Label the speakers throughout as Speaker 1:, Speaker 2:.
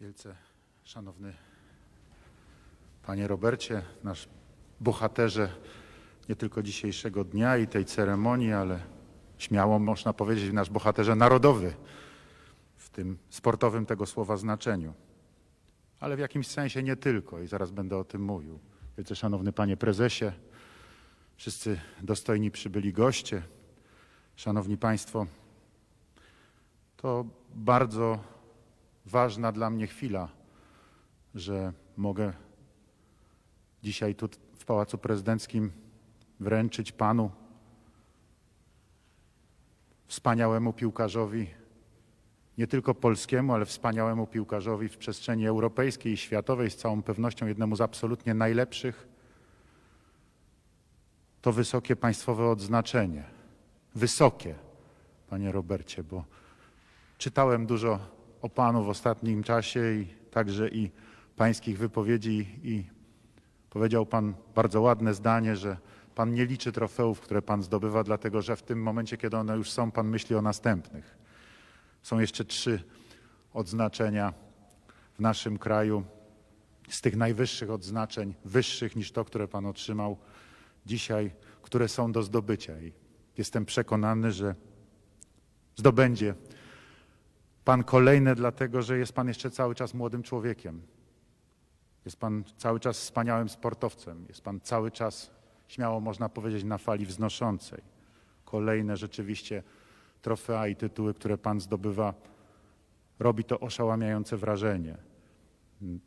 Speaker 1: Wielce szanowny panie Robercie, nasz bohaterze nie tylko dzisiejszego dnia i tej ceremonii, ale śmiało można powiedzieć nasz bohaterze narodowy w tym sportowym tego słowa znaczeniu. Ale w jakimś sensie nie tylko i zaraz będę o tym mówił. Wielce szanowny panie prezesie, wszyscy dostojni przybyli goście, szanowni państwo, to bardzo ważna dla mnie chwila, że mogę dzisiaj tu w Pałacu Prezydenckim wręczyć panu, wspaniałemu piłkarzowi, nie tylko polskiemu, ale wspaniałemu piłkarzowi w przestrzeni europejskiej i światowej, z całą pewnością jednemu z absolutnie najlepszych, to wysokie państwowe odznaczenie. Wysokie, panie Robercie, bo czytałem dużo o panu w ostatnim czasie i także i pańskich wypowiedzi i powiedział pan bardzo ładne zdanie, że pan nie liczy trofeów, które pan zdobywa, dlatego że w tym momencie, kiedy one już są, pan myśli o następnych. Są jeszcze trzy odznaczenia w naszym kraju z tych najwyższych odznaczeń, wyższych niż to, które pan otrzymał dzisiaj, które są do zdobycia. I jestem przekonany, że zdobędzie Pan kolejne, dlatego że jest Pan jeszcze cały czas młodym człowiekiem. Jest Pan cały czas wspaniałym sportowcem. Jest Pan cały czas, śmiało można powiedzieć, na fali wznoszącej. Kolejne rzeczywiście trofea i tytuły, które Pan zdobywa, robi to oszałamiające wrażenie.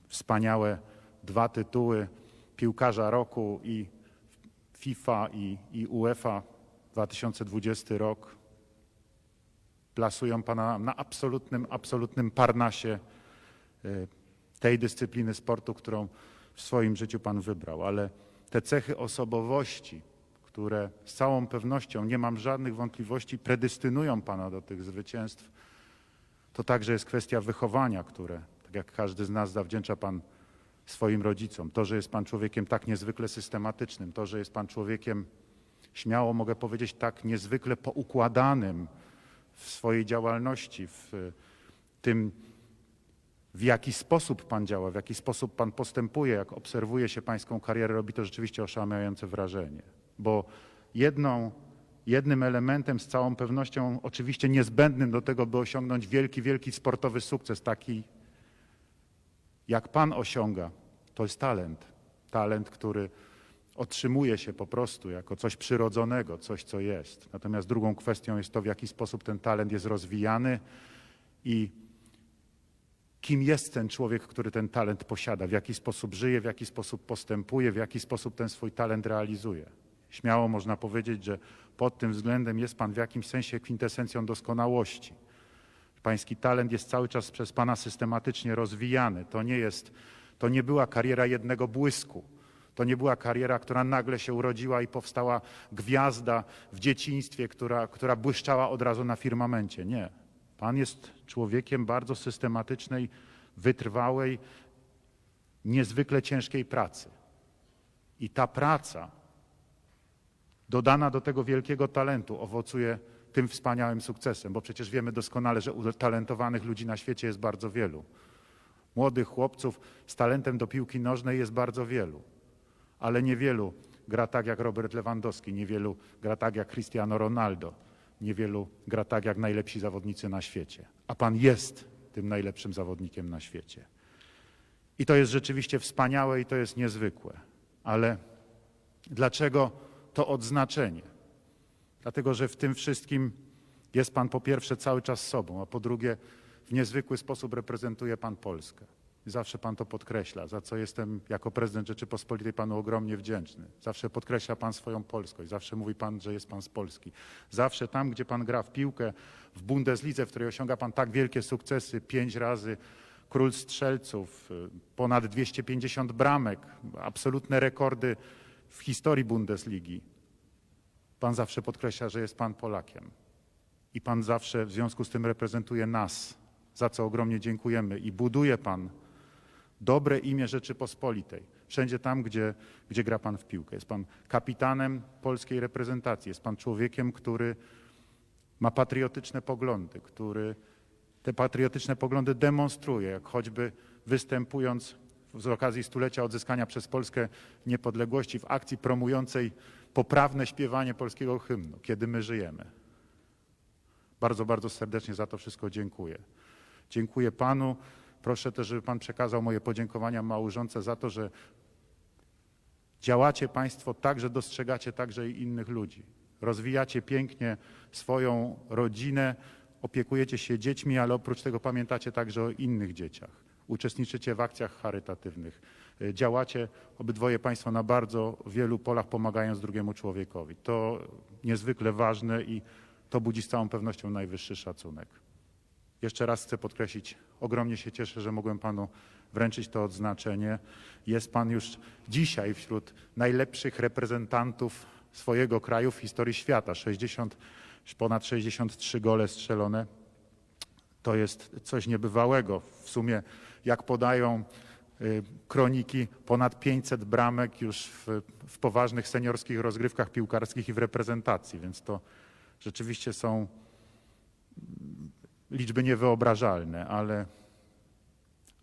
Speaker 1: Wspaniałe dwa tytuły piłkarza roku i FIFA i, i UEFA 2020 rok plasują Pana na absolutnym, absolutnym parnasie y, tej dyscypliny sportu, którą w swoim życiu Pan wybrał. Ale te cechy osobowości, które z całą pewnością, nie mam żadnych wątpliwości, predystynują Pana do tych zwycięstw, to także jest kwestia wychowania, które, tak jak każdy z nas, zawdzięcza Pan swoim rodzicom. To, że jest Pan człowiekiem tak niezwykle systematycznym, to, że jest Pan człowiekiem, śmiało mogę powiedzieć, tak niezwykle poukładanym, w swojej działalności, w tym, w jaki sposób Pan działa, w jaki sposób Pan postępuje, jak obserwuje się Pańską karierę, robi to rzeczywiście oszałamiające wrażenie. Bo jedną, jednym elementem z całą pewnością, oczywiście niezbędnym do tego, by osiągnąć wielki, wielki sportowy sukces, taki jak Pan osiąga, to jest talent. Talent, który otrzymuje się po prostu jako coś przyrodzonego, coś, co jest. Natomiast drugą kwestią jest to, w jaki sposób ten talent jest rozwijany i kim jest ten człowiek, który ten talent posiada, w jaki sposób żyje, w jaki sposób postępuje, w jaki sposób ten swój talent realizuje. Śmiało można powiedzieć, że pod tym względem jest Pan w jakimś sensie kwintesencją doskonałości. Pański talent jest cały czas przez Pana systematycznie rozwijany. To nie jest, to nie była kariera jednego błysku. To nie była kariera, która nagle się urodziła i powstała gwiazda w dzieciństwie, która, która błyszczała od razu na firmamencie. Nie. Pan jest człowiekiem bardzo systematycznej, wytrwałej, niezwykle ciężkiej pracy. I ta praca, dodana do tego wielkiego talentu, owocuje tym wspaniałym sukcesem, bo przecież wiemy doskonale, że utalentowanych ludzi na świecie jest bardzo wielu. Młodych chłopców z talentem do piłki nożnej jest bardzo wielu ale niewielu gra tak jak Robert Lewandowski, niewielu gra tak jak Cristiano Ronaldo, niewielu gra tak jak najlepsi zawodnicy na świecie. A Pan jest tym najlepszym zawodnikiem na świecie. I to jest rzeczywiście wspaniałe i to jest niezwykłe. Ale dlaczego to odznaczenie? Dlatego, że w tym wszystkim jest Pan po pierwsze cały czas sobą, a po drugie w niezwykły sposób reprezentuje Pan Polskę. Zawsze Pan to podkreśla, za co jestem jako prezydent Rzeczypospolitej Panu ogromnie wdzięczny. Zawsze podkreśla Pan swoją polskość, zawsze mówi Pan, że jest Pan z Polski. Zawsze tam, gdzie Pan gra w piłkę, w Bundeslidze, w której osiąga Pan tak wielkie sukcesy, pięć razy król strzelców, y, ponad 250 bramek, absolutne rekordy w historii Bundesligi. Pan zawsze podkreśla, że jest Pan Polakiem. I Pan zawsze w związku z tym reprezentuje nas, za co ogromnie dziękujemy. I buduje Pan dobre imię Rzeczypospolitej. Wszędzie tam, gdzie, gdzie gra Pan w piłkę. Jest Pan kapitanem polskiej reprezentacji. Jest Pan człowiekiem, który ma patriotyczne poglądy, który te patriotyczne poglądy demonstruje, jak choćby występując z okazji stulecia odzyskania przez Polskę niepodległości w akcji promującej poprawne śpiewanie polskiego hymnu, kiedy my żyjemy. Bardzo, bardzo serdecznie za to wszystko dziękuję. Dziękuję Panu. Proszę też, żeby Pan przekazał moje podziękowania małżonce za to, że działacie Państwo tak, że dostrzegacie także i innych ludzi. Rozwijacie pięknie swoją rodzinę, opiekujecie się dziećmi, ale oprócz tego pamiętacie także o innych dzieciach. Uczestniczycie w akcjach charytatywnych. Y, Działacie obydwoje Państwo na bardzo wielu polach, pomagając drugiemu człowiekowi. To niezwykle ważne i to budzi z całą pewnością najwyższy szacunek. Jeszcze raz chcę podkreślić, ogromnie się cieszę, że mogłem Panu wręczyć to odznaczenie. Jest Pan już dzisiaj wśród najlepszych reprezentantów swojego kraju w historii świata. 60, ponad 63 gole strzelone. To jest coś niebywałego. W sumie, jak podają y, kroniki, ponad 500 bramek już w, w poważnych seniorskich rozgrywkach piłkarskich i w reprezentacji, więc to rzeczywiście są liczby niewyobrażalne, ale,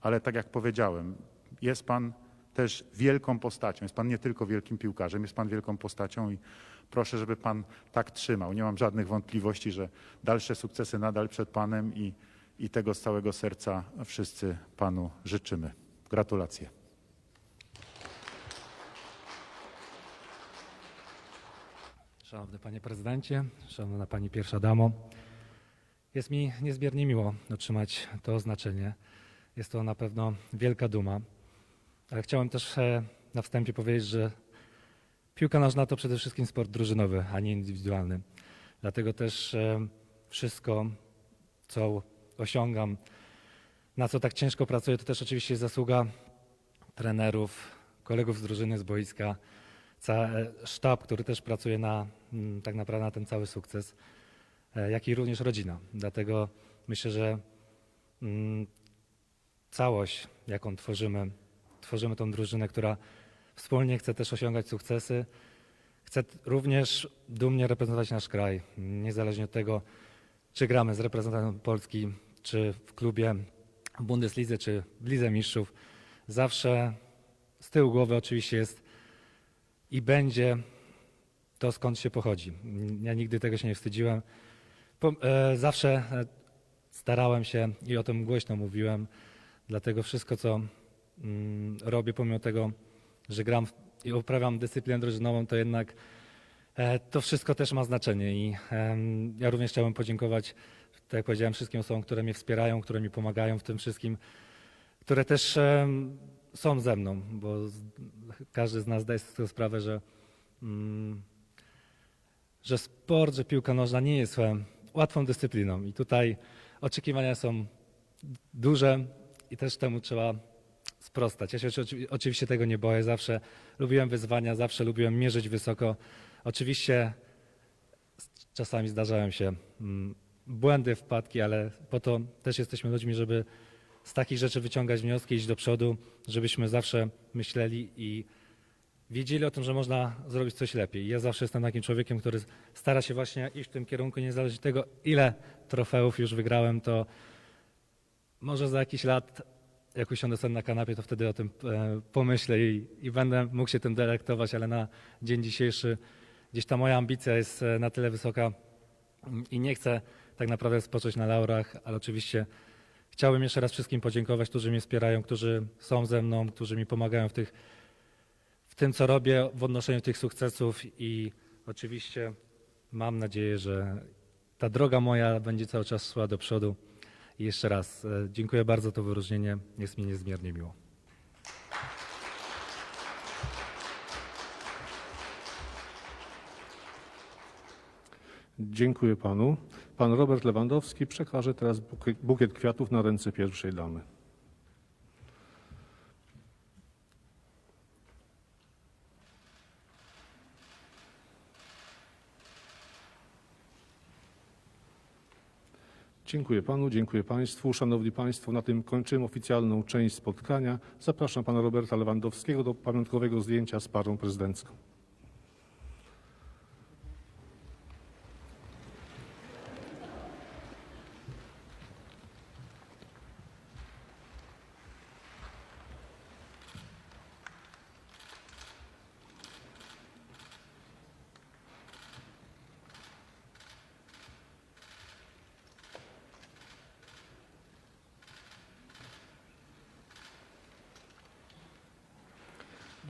Speaker 1: ale tak jak powiedziałem, jest Pan też wielką postacią. Jest Pan nie tylko wielkim piłkarzem, jest Pan wielką postacią i proszę, żeby Pan tak trzymał. Nie mam żadnych wątpliwości, że dalsze sukcesy nadal przed Panem i, i tego z całego serca wszyscy Panu życzymy. Gratulacje.
Speaker 2: Szanowny Panie Prezydencie, Szanowna Pani Pierwsza Damo, jest mi niezmiernie miło otrzymać to oznaczenie. Jest to na pewno wielka duma, ale chciałem też e, na wstępie powiedzieć, że piłka nożna to przede wszystkim sport drużynowy, a nie indywidualny. Dlatego też e, wszystko, co osiągam, na co tak ciężko pracuję, to też oczywiście zasługa trenerów, kolegów z drużyny, z boiska, cały sztab, który też pracuje na mm, tak naprawdę na ten cały sukces, e, jak i również rodzina. Dlatego myślę, że mm, całość, jaką tworzymy, tworzymy tą drużynę, która wspólnie chce też osiągać sukcesy, chce również dumnie reprezentować nasz kraj, niezależnie od tego, czy gramy z reprezentantem Polski, czy w klubie w Bundeslidze, czy w Lidze Mistrzów. Zawsze z tyłu głowy oczywiście jest i będzie to, skąd się pochodzi. Ja nigdy tego się nie wstydziłem. E, zawsze e, starałem się i o tym głośno mówiłem, dlatego wszystko, co mm, robię, pomimo tego, że gram i uprawiam dyscyplinę drużynową, to jednak e, to wszystko też ma znaczenie i ja również chciałem podziękować, tak jak powiedziałem, wszystkim osobom, które mnie wspierają, które mi pomagają w tym wszystkim, które też są ze mną, bo każdy z nas zdaje sobie sprawę, że, mm, że sport, że piłka nożna nie jest łatwą dyscypliną i tutaj oczekiwania są duże i też temu trzeba sprostać. Ja się oczy- oczywiście tego nie boję, zawsze lubiłem wyzwania, zawsze lubiłem mierzyć wysoko. Oczywiście czasami zdarzają się mm, błędy, wpadki, ale po to też jesteśmy ludźmi, żeby z takich rzeczy wyciągać wnioski, iść do przodu, żebyśmy zawsze myśleli i wiedzieli o tym, że można zrobić coś lepiej. Ja zawsze jestem takim człowiekiem, który stara się właśnie iść w tym kierunku, niezależnie od tego, ile trofeów już wygrałem, to może za jakiś lat, jak usiądę sobie na kanapie, to wtedy o tym e, pomyślę i, i będę mógł się tym delektować, ale na dzień dzisiejszy gdzieś ta moja ambicja jest e, na tyle wysoka i nie chcę tak naprawdę spocząć na laurach, ale oczywiście chciałbym jeszcze raz wszystkim podziękować, którzy mnie wspierają, którzy są ze mną, którzy mi pomagają w, tych, w tym, co robię, w odnoszeniu tych sukcesów i oczywiście mam nadzieję, że ta droga moja będzie cały czas szła do przodu. I jeszcze raz e, dziękuję bardzo za to wyróżnienie. Jest mi niezmiernie miło.
Speaker 3: Dziękuję panu. Pan Robert Lewandowski przekaże teraz bukiet, bukiet kwiatów na ręce pierwszej damy. Dziękuję panu, dziękuję państwu. Szanowni państwo, na tym kończymy oficjalną część spotkania. Zapraszam pana Roberta Lewandowskiego do pamiątkowego zdjęcia z parą prezydencką.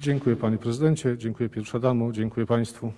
Speaker 3: Dziękuję panie prezydencie, dziękuję pierwsza damo, dziękuję państwu.